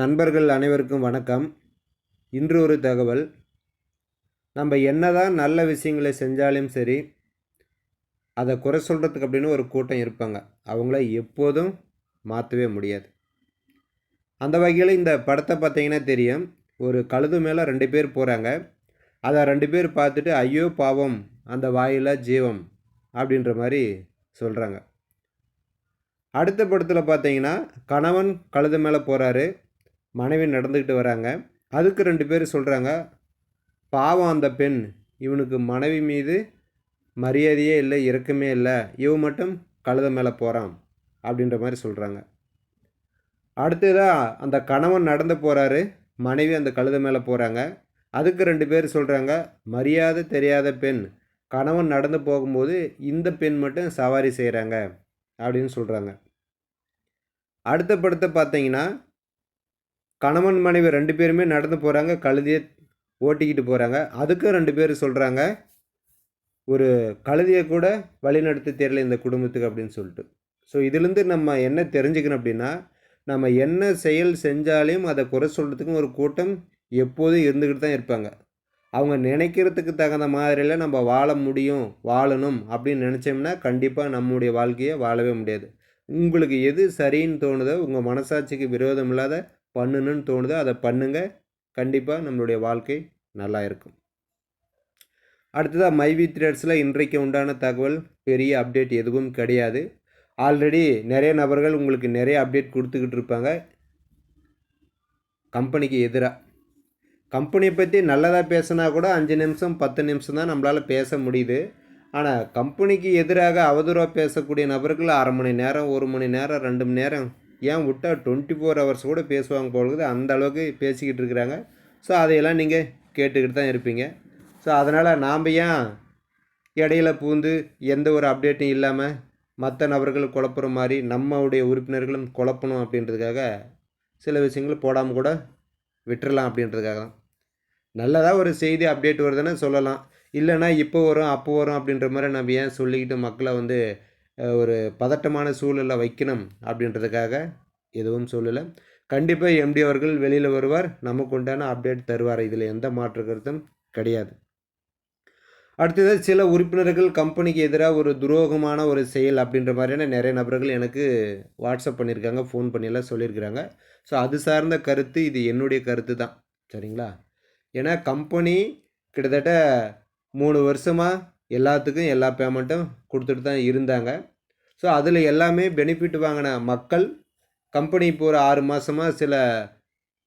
நண்பர்கள் அனைவருக்கும் வணக்கம். இன்று ஒரு தகவல். நம்ம என்னதான் நல்ல விஷயங்களை செஞ்சாலும் சரி அதை குறை சொல்கிறதுக்கு அப்படின்னு ஒரு கூட்டம் இருப்பாங்க. அவங்கள எப்போதும் மாற்றவே முடியாது. அந்த வகையில் இந்த படத்தை பார்த்தீங்கன்னா தெரியும். ஒரு கழுது மேலே ரெண்டு பேர் போகிறாங்க அதை ரெண்டு பேர் பார்த்துட்டு ஐயோ பாவம் அந்த வாயில் ஜீவம் அப்படின்ற மாதிரி சொல்கிறாங்க அடுத்த படத்தில் பார்த்தீங்கன்னா கணவன் கழுது மேலே போகிறாரு மனைவி நடந்துக்கிட்டு வராங்க. அதுக்கு ரெண்டு பேர் சொல்கிறாங்க பாவம் அந்த பெண். இவனுக்கு மனைவி மீது மரியாதையே இல்லை இறக்கமே இல்லை. இவன் மட்டும் கழுத மேலே போகிறான் அப்படின்ற மாதிரி சொல்கிறாங்க அடுத்ததாக அந்த கணவன் நடந்து போகிறாரு மனைவி அந்த கழுத மேலே போகிறாங்க அதுக்கு ரெண்டு பேர் சொல்கிறாங்க மரியாதை தெரியாத பெண். கணவன் நடந்து போகும்போது இந்த பெண் மட்டும் சவாரி செய்கிறாங்க அப்படின்னு சொல்கிறாங்க அடுத்த படத்தை பார்த்தீங்கன்னா கணவன் மனைவி ரெண்டு பேருமே நடந்து போகிறாங்க கழுதியை ஓட்டிக்கிட்டு போகிறாங்க அதுக்கும் ரெண்டு பேர் சொல்கிறாங்க ஒரு கழுதியை கூட வழிநடத்த தெரியல இந்த குடும்பத்துக்கு அப்படின்னு சொல்லிட்டு. ஸோ இதுலேருந்து நம்ம என்ன தெரிஞ்சுக்கணும் அப்படின்னா நம்ம என்ன செயல் செஞ்சாலையும் அதை குறை சொல்கிறதுக்கும் ஒரு கூட்டம் எப்போதும் இருந்துக்கிட்டு தான் இருப்பாங்க. அவங்க நினைக்கிறதுக்கு தகுந்த மாதிரியில் நம்ம வாழ முடியும் வாழணும் அப்படின்னு நினச்சோம்னா கண்டிப்பாக நம்முடைய வாழ்க்கையை வாழவே முடியாது. உங்களுக்கு எது சரின்னு தோணுதோ உங்கள் மனசாட்சிக்கு விரோதம் இல்லாத பண்ணணும்னு தோணுதோ அதை பண்ணுங்கள் கண்டிப்பாக நம்மளுடைய வாழ்க்கை நல்லா இருக்கும். அடுத்ததாக மைவி த்ரெட்ஸில் இன்றைக்கு உண்டான தகவல் பெரிய அப்டேட் எதுவும் கிடையாது. ஆல்ரெடி நிறைய நபர்கள் உங்களுக்கு நிறைய அப்டேட் கொடுத்துக்கிட்டு இருப்பாங்க. கம்பெனிக்கு எதிராக கம்பெனியை பற்றி நல்லதாக பேசினா கூட அஞ்சு நிமிஷம் பத்து நிமிஷம் தான் நம்மளால் பேச முடியுது. ஆனால் கம்பெனிக்கு எதிராக அவதூறாக பேசக்கூடிய நபர்கள் அரை மணி நேரம் ஒரு மணி நேரம் ரெண்டு மணி நேரம் ஏன் விட்டால் டுவெண்ட்டி ஃபோர் ஹவர்ஸ் கூட பேசுவாங்க போலுது அந்த அளவுக்கு பேசிக்கிட்டு இருக்கிறாங்க. ஸோ அதையெல்லாம் நீங்கள் கேட்டுக்கிட்டு தான் இருப்பீங்க. ஸோ அதனால் நாம் ஏன் இடையில பூந்து எந்த ஒரு அப்டேட்டும் இல்லாமல் மற்ற நபர்கள் குழப்புற மாதிரி நம்மளுடைய உறுப்பினர்களும் குழப்பணும் அப்படின்றதுக்காக சில விஷயங்கள் போடாமல் கூட விட்டுறலாம் அப்படின்றதுக்காக. தான் நல்லதாக ஒரு செய்தி அப்டேட் வருதுன்னு சொல்லலாம். இல்லைன்னா இப்போ வரும் அப்போ வரும் அப்படின்ற மாதிரி நம்ம ஏன் சொல்லிக்கிட்டு மக்களை வந்து ஒரு பதட்டமான சூழலில் வைக்கணும் அப்படின்றதுக்காக எதுவும் சொல்லலை. கண்டிப்பாக எம்டி அவர்கள் வெளியில் வருவார். நமக்கு உண்டான அப்டேட் தருவார். இதில் எந்த மாற்று கருத்தும் கிடையாது. அடுத்தது சில உறுப்பினர்கள் கம்பெனிக்கு எதிராக ஒரு துரோகமான ஒரு செயல் அப்படின்ற மாதிரியான நிறைய நபர்கள் எனக்கு வாட்ஸ்அப் பண்ணியிருக்காங்க. ஃபோன் பண்ணியெல்லாம் சொல்லியிருக்கிறாங்க. ஸோ அது சார்ந்த கருத்து இது என்னுடைய கருத்து தான். சரிங்களா? ஏன்னா கம்பெனி கிட்டத்தட்ட மூணு வருஷமாக எல்லாத்துக்கும் எல்லா பேமெண்ட்டும் கொடுத்துட்டு தான் இருந்தாங்க. ஸோ அதில் எல்லாமே பெனிஃபிட் வாங்கின மக்கள் கம்பெனி இப்போ ஒரு ஆறு மாதமாக சில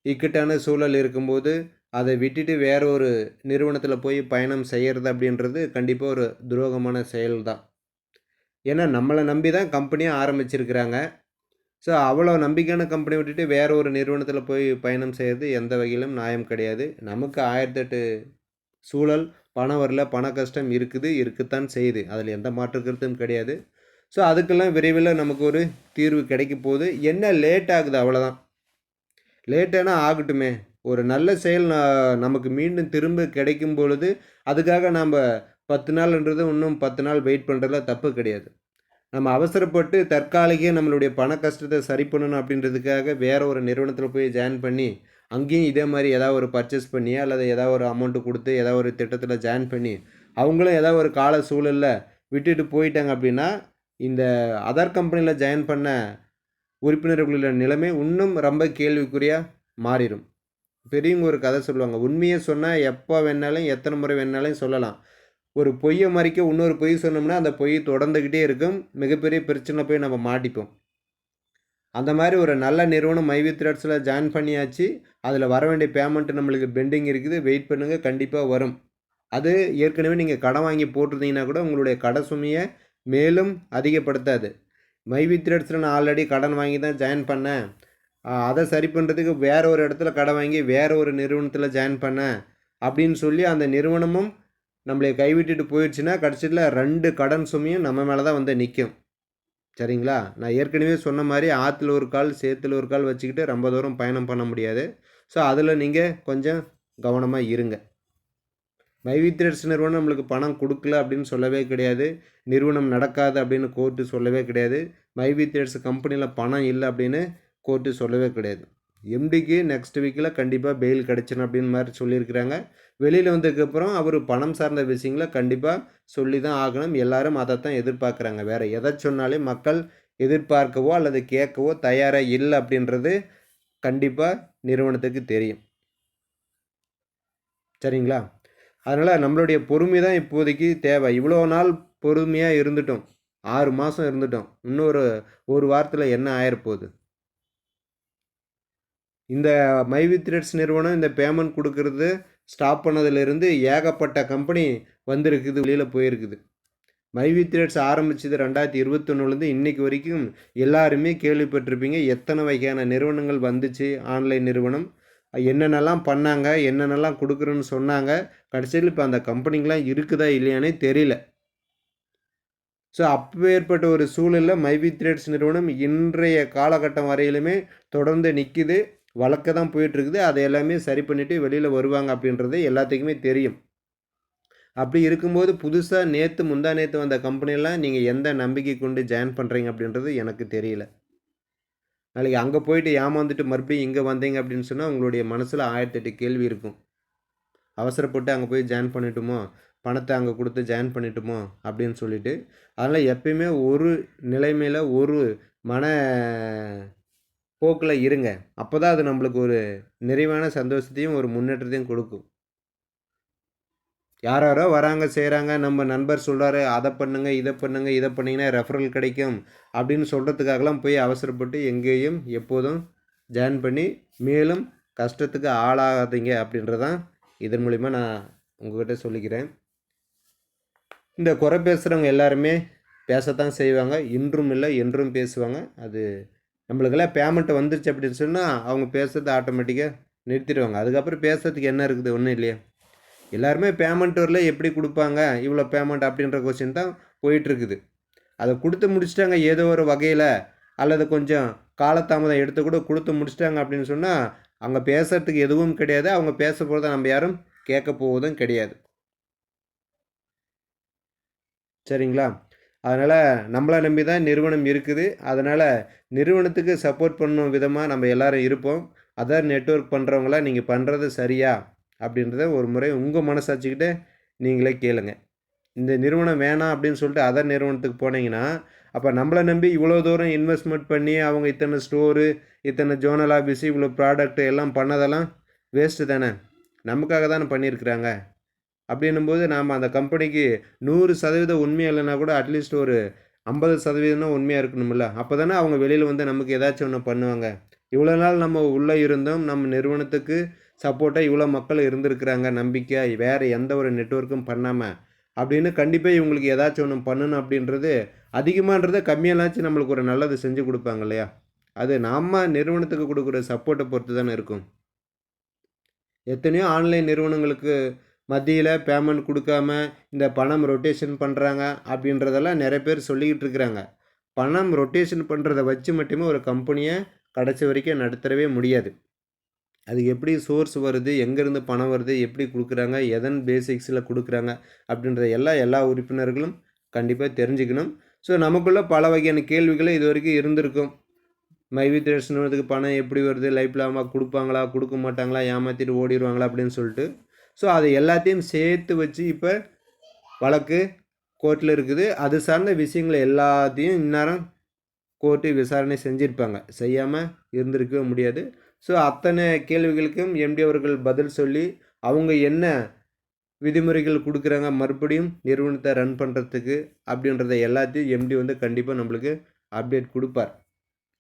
இக்கட்டான சூழல் இருக்கும்போது அதை விட்டுட்டு வேற ஒரு நிறுவனத்தில் போய் பயணம் செய்கிறது அப்படின்றது கண்டிப்பாக ஒரு துரோகமான செயல் தான் ஏன்னா நம்மளை நம்பி தான் கம்பெனியை ஆரம்பிச்சிருக்கிறாங்க. ஸோ அவ்வளோ நம்பிக்கையான கம்பெனி விட்டுட்டு வேற ஒரு நிறுவனத்தில் போய் பயணம் செய்கிறது எந்த வகையிலும் நியாயம் கிடையாது. நமக்கு ஆயிரத்தெட்டு சூழல் பணம் வரல பண கஷ்டம் இருக்குது இருக்குத்தான் செய்யுது. அதில் எந்த மாற்று கருத்தும் கிடையாது. ஸோ அதுக்கெல்லாம் விரைவில் நமக்கு ஒரு தீர்வு கிடைக்க போகுது. என்ன லேட் ஆகுது அவ்வளோதான் லேட்டானா ஆகட்டுமே. ஒரு நல்ல செயல் நமக்கு மீண்டும் திரும்ப கிடைக்கும் பொழுது அதுக்காக நாம் பத்து நாள்ன்றது இன்னும் பத்து நாள் வெயிட் பண்ணுறதுல தப்பு கிடையாது. நம்ம அவசரப்பட்டு தற்காலிக நம்மளுடைய பண கஷ்டத்தை சரி பண்ணணும் அப்படின்றதுக்காக வேறு ஒரு நிறுவனத்தில் போய் ஜாயின் பண்ணி அங்கேயும் இதே மாதிரி ஏதாவது ஒரு பர்ச்சேஸ் பண்ணி அல்லது ஏதாவது ஒரு அமௌண்ட்டு கொடுத்து ஏதாவது ஒரு திட்டத்தில் ஜாயின் பண்ணி அவங்களும் ஏதாவது ஒரு கால சூழலில் விட்டுட்டு போயிட்டாங்க அப்படின்னா இந்த அதர் கம்பெனியில் ஜாயின் பண்ண உறுப்பினர்களோட நிலைமை இன்னும் ரொம்ப கேள்விக்குறியாக மாறிடும். பெரியவங்க ஒரு கதை சொல்லுவாங்க உண்மையை சொன்னால் எப்போ வேணாலும் எத்தனை முறை வேணாலும் சொல்லலாம். ஒரு பொய்யை மறைக்க இன்னொரு பொய் சொன்னோம்னா அந்த பொய் தொடர்ந்துக்கிட்டே இருக்கும். மிகப்பெரிய பிரச்சனை போய் நம்ம மாட்டிப்போம். அந்த மாதிரி ஒரு நல்ல நிறுவனம் மைவி த்ரெட்ஸில் ஜாயின் பண்ணியாச்சு. அதில் வர வேண்டிய பேமெண்ட்டு நம்மளுக்கு பெண்டிங் இருக்குது. வெயிட் பண்ணுங்கள் கண்டிப்பாக வரும். அது ஏற்கனவே நீங்கள் கடன் வாங்கி போட்டிருந்தீங்கன்னா கூட உங்களுடைய கடை சுமையை மேலும் அதிகப்படுத்தாது. மைவி த்ரெட்ஸில் நான் ஆல்ரெடி கடன் வாங்கி தான் ஜாயின் பண்ணேன். அதை சரி பண்ணுறதுக்கு வேறு ஒரு இடத்துல கடன் வாங்கி வேறு ஒரு நிறுவனத்தில் ஜாயின் பண்ணேன். அப்படின்னு சொல்லி அந்த நிறுவனமும் நம்மளை கைவிட்டுட்டு போயிடுச்சுன்னா கடைசியில் ரெண்டு கடன் சுமையும் நம்ம மேலே தான் வந்து நிற்கும் சரிங்களா? நான் ஏற்கனவே சொன்ன மாதிரி ஆற்றுல ஒரு கால் சேத்துல ஒரு கால் வச்சுக்கிட்டு ரொம்ப தூரம் பயணம் பண்ண முடியாது. ஸோ அதில் நீங்கள் கொஞ்சம் கவனமாக இருங்க. மைவி நிறுவனம் நம்மளுக்கு பணம் கொடுக்கல அப்படின்னு சொல்லவே கிடையாது. நிறுவனம் நடக்காது அப்படின்னு கோர்ட்டு சொல்லவே கிடையாது. மைவி த்ரெட்ஸ் கம்பெனியில் பணம் இல்லை அப்படின்னு கோர்ட்டு சொல்லவே கிடையாது. எம்டிக்கு நெக்ஸ்ட் வீக்கில் கண்டிப்பாக பெயில் கிடச்சிடும் அப்படின்னு மாதிரி சொல்லியிருக்கிறாங்க. வெளியில் வந்ததுக்கப்புறம் அவர் பணம் சார்ந்த விஷயங்களை கண்டிப்பாக சொல்லி தான் ஆகணும். எல்லாரும் அதை தான் எதிர்பார்க்குறாங்க. வேறு எதை சொன்னாலே மக்கள் எதிர்பார்க்கவோ அல்லது கேட்கவோ தயாராக இல்லை அப்படின்றது கண்டிப்பாக நிறுவனத்துக்கு தெரியும். சரிங்களா? அதனால் நம்மளுடைய பொறுமை தான் இப்போதைக்கு தேவை. இவ்வளோ நாள் பொறுமையாக இருந்துட்டோம். ஆறு மாதம் இருந்துட்டோம். இன்னொரு ஒரு வாரத்தில் என்ன ஆயிரப்போகுது? இந்த மைவி த்ரெட்ஸ் நிறுவனம் இந்த பேமெண்ட் கொடுக்கறது ஸ்டாப் பண்ணதுலேருந்து ஏகப்பட்ட கம்பெனி வந்திருக்குது வெளியில் போயிருக்குது. மைவி த்ரெட்ஸ் ஆரம்பித்தது ரெண்டாயிரத்தி இருபத்தொன்னுலேருந்து இன்றைக்கி வரைக்கும் எல்லாருமே கேள்விப்பட்டிருப்பீங்க எத்தனை வகையான நிறுவனங்கள் வந்துச்சு ஆன்லைன் நிறுவனம் என்னென்னலாம் பண்ணாங்க என்னென்னலாம் கொடுக்குறோன்னு சொன்னாங்க கடைசியில் இப்போ அந்த கம்பெனிங்கெலாம் இருக்குதா இல்லையானே தெரியல. ஸோ அப்போ ஏற்பட்ட ஒரு சூழலில் மைவி த்ரேட்ஸ் நிறுவனம் இன்றைய காலகட்டம் வரையிலுமே தொடர்ந்து நிற்கிது வழக்க தான் போயிட்டுருக்குது. அதை எல்லாமே சரி பண்ணிவிட்டு வெளியில் வருவாங்க அப்படின்றது எல்லாத்துக்குமே தெரியும். அப்படி இருக்கும்போது புதுசாக நேற்று முந்தா நேற்று வந்த கம்பெனியெல்லாம் நீங்கள் எந்த நம்பிக்கை கொண்டு ஜாயின் பண்ணுறீங்க அப்படின்றது எனக்கு தெரியல. நாளைக்கு அங்கே போயிட்டு ஏமாந்துட்டு மறுபடியும் இங்கே வந்தீங்க அப்படின்னு சொன்னால் உங்களுடைய மனசில் ஆயிரத்தெட்டு கேள்வி இருக்கும். அவசரப்பட்டு அங்கே போய் ஜாயின் பண்ணிட்டுமோ? பணத்தை அங்கே கொடுத்து ஜாயின் பண்ணிட்டுமோ? அப்படின்னு சொல்லிட்டு. அதனால் எப்பயுமே ஒரு நிலைமையில் ஒரு மன போக்கில் இருங்க. அப்போ தான் அது நம்மளுக்கு ஒரு நிறைவான சந்தோஷத்தையும் ஒரு முன்னேற்றத்தையும் கொடுக்கும். யார் யாரோ வராங்க செய்கிறாங்க நம்ம நண்பர் சொல்கிறாரு அதை பண்ணுங்க இதை பண்ணுங்க இதை பண்ணிங்கன்னா ரெஃபரல் கிடைக்கும் அப்படின்னு சொல்கிறதுக்காகலாம் போய் அவசரப்பட்டு எங்கேயும் எப்போதும் ஜாயின் பண்ணி மேலும் கஷ்டத்துக்கு ஆளாகாதீங்க அப்படின்றதான் இதன் மூலிமா நான் உங்கள்கிட்ட சொல்லிக்கிறேன். இந்த குறை பேசுகிறவங்க எல்லாருமே பேசத்தான் செய்வாங்க. இன்றும் இல்லை என்றும் பேசுவாங்க. அது நம்மளுக்கெல்லாம் பேமெண்ட்டு வந்துருச்சு அப்படின்னு சொன்னால் அவங்க பேசுறது ஆட்டோமேட்டிக்காக நிறுத்திடுவாங்க. அதுக்கப்புறம் பேசுறதுக்கு என்ன இருக்குது? ஒன்றும் இல்லையா. எல்லாருமே பேமெண்ட் வரல எப்படி கொடுப்பாங்க? இவ்வளோ பேமெண்ட் அப்படின்ற கொஸ்டின் தான் போயிட்டுருக்குது. அதை கொடுத்து முடிச்சிட்டாங்க ஏதோ ஒரு வகையில். அல்லது கொஞ்சம் காலதாமதம் எடுத்து கூட கொடுத்து முடிச்சிட்டாங்க அப்படின்னு சொன்னால் அங்கே பேசுகிறதுக்கு எதுவும் கிடையாது. அவங்க பேச போகிறத நம்ம யாரும் கேட்க போவதும் கிடையாது. சரிங்களா? அதனால் நம்மளை நம்பி தான் நிறுவனம் இருக்குது. அதனால் நிறுவனத்துக்கு சப்போர்ட் பண்ணும் விதமாக நம்ம எல்லோரும் இருப்போம். அதர் நெட்ஒர்க் பண்ணுறவங்களாம் நீங்கள் பண்ணுறது சரியா? அப்படின்றத ஒரு முறை உங்கள் மனசாச்சுக்கிட்டே நீங்களே கேளுங்க. இந்த நிறுவனம் வேணாம் அப்படின்னு சொல்லிட்டு அதர் நிறுவனத்துக்கு போனீங்கன்னா அப்போ நம்மளை நம்பி இவ்வளோ தூரம் இன்வெஸ்ட்மெண்ட் பண்ணி அவங்க இத்தனை ஸ்டோரு இத்தனை ஜோனல் ஆஃபீஸு இவ்வளோ ப்ராடக்ட் எல்லாம் பண்ணதெல்லாம் வேஸ்ட்டு தானே? நமக்காக தானே பண்ணியிருக்கிறாங்க? அப்படின்னும்போது நாம் அந்த கம்பெனிக்கு நூறு சதவீதம் உண்மையாக இல்லைனா கூட அட்லீஸ்ட் ஒரு ஐம்பது சதவீதம்னா உண்மையாக இருக்கணும்ல. அப்போ தானே அவங்க வெளியில் வந்து நமக்கு ஏதாச்சும் ஒன்று பண்ணுவாங்க. இவ்வளோ நாள் நம்ம உள்ளே இருந்தோம். நம்ம நிறுவனத்துக்கு சப்போர்ட்டாக இவ்வளோ மக்கள் இருந்திருக்கிறாங்க. நம்பிக்கை வேறு எந்த ஒரு நெட்ஒர்க்கும் பண்ணாமல் அப்படின்னு கண்டிப்பாக இவங்களுக்கு ஏதாச்சும் ஒன்று பண்ணணும் அப்படின்றது அதிகமான்றதை கம்மியாலாச்சும் நம்மளுக்கு ஒரு நல்லது செஞ்சு கொடுப்பாங்க இல்லையா? அது நாம் நிறுவனத்துக்கு கொடுக்குற சப்போர்ட்டை பொறுத்து தானே இருக்கும். எத்தனையோ ஆன்லைன் நிறுவனங்களுக்கு மத்தியில் பேமெண்ட் கொடுக்காம இந்த பணம் ரொட்டேஷன் பண்ணுறாங்க அப்படின்றதெல்லாம் நிறைய பேர் சொல்லிக்கிட்டு இருக்கிறாங்க. பணம் ரொட்டேஷன் பண்ணுறதை வச்சு மட்டுமே ஒரு கம்பெனியை கடைசி வரைக்கும் நடத்தவே முடியாது. அது எப்படி சோர்ஸ் வருது எங்கேருந்து பணம் வருது எப்படி கொடுக்குறாங்க எதன் பேசிக்ஸில் கொடுக்குறாங்க அப்படின்ற எல்லா எல்லா உறுப்பினர்களும் கண்டிப்பாக தெரிஞ்சுக்கணும். ஸோ நமக்குள்ளே பல வகையான கேள்விகளும் இது வரைக்கும் இருந்திருக்கும். மைவி நிறுவனத்துக்கு பணம் எப்படி வருது? லைஃப் லாமாக கொடுப்பாங்களா? கொடுக்க மாட்டாங்களா? ஏமாற்றிட்டு ஓடிடுவாங்களா அப்படின்னு சொல்லிட்டு ஸோ அதை எல்லாத்தையும் சேர்த்து வச்சு இப்போ வழக்கு கோர்ட்டில் இருக்குது. அது சார்ந்த விஷயங்களை எல்லாத்தையும் இந்நேரம் கோர்ட்டு விசாரணை செஞ்சுருப்பாங்க. செய்யாமல் இருந்திருக்கவே முடியாது. ஸோ அத்தனை கேள்விகளுக்கும் எம்டி அவர்கள் பதில் சொல்லி அவங்க என்ன விதிமுறைகள் கொடுக்குறாங்க மறுபடியும் நிறுவனத்தை ரன் பண்ணுறதுக்கு அப்படின்றத எல்லாத்தையும் எம்டி வந்து கண்டிப்பாக நம்மளுக்கு அப்டேட் கொடுப்பார்.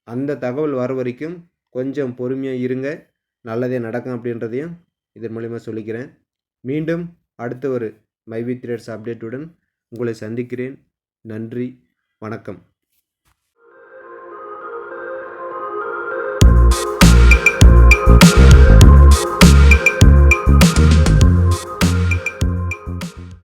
அந்த தகவல் வர வரைக்கும் கொஞ்சம் பொறுமையாக இருங்க. நல்லதே நடக்கும் அப்படின்றதையும் இதன் மூலிமா சொல்லிக்கிறேன். மீண்டும் அடுத்த ஒரு மைவி த்ரேட்ஸ் அப்டேட்டுடன் உங்களை சந்திக்கிறேன். நன்றி வணக்கம்.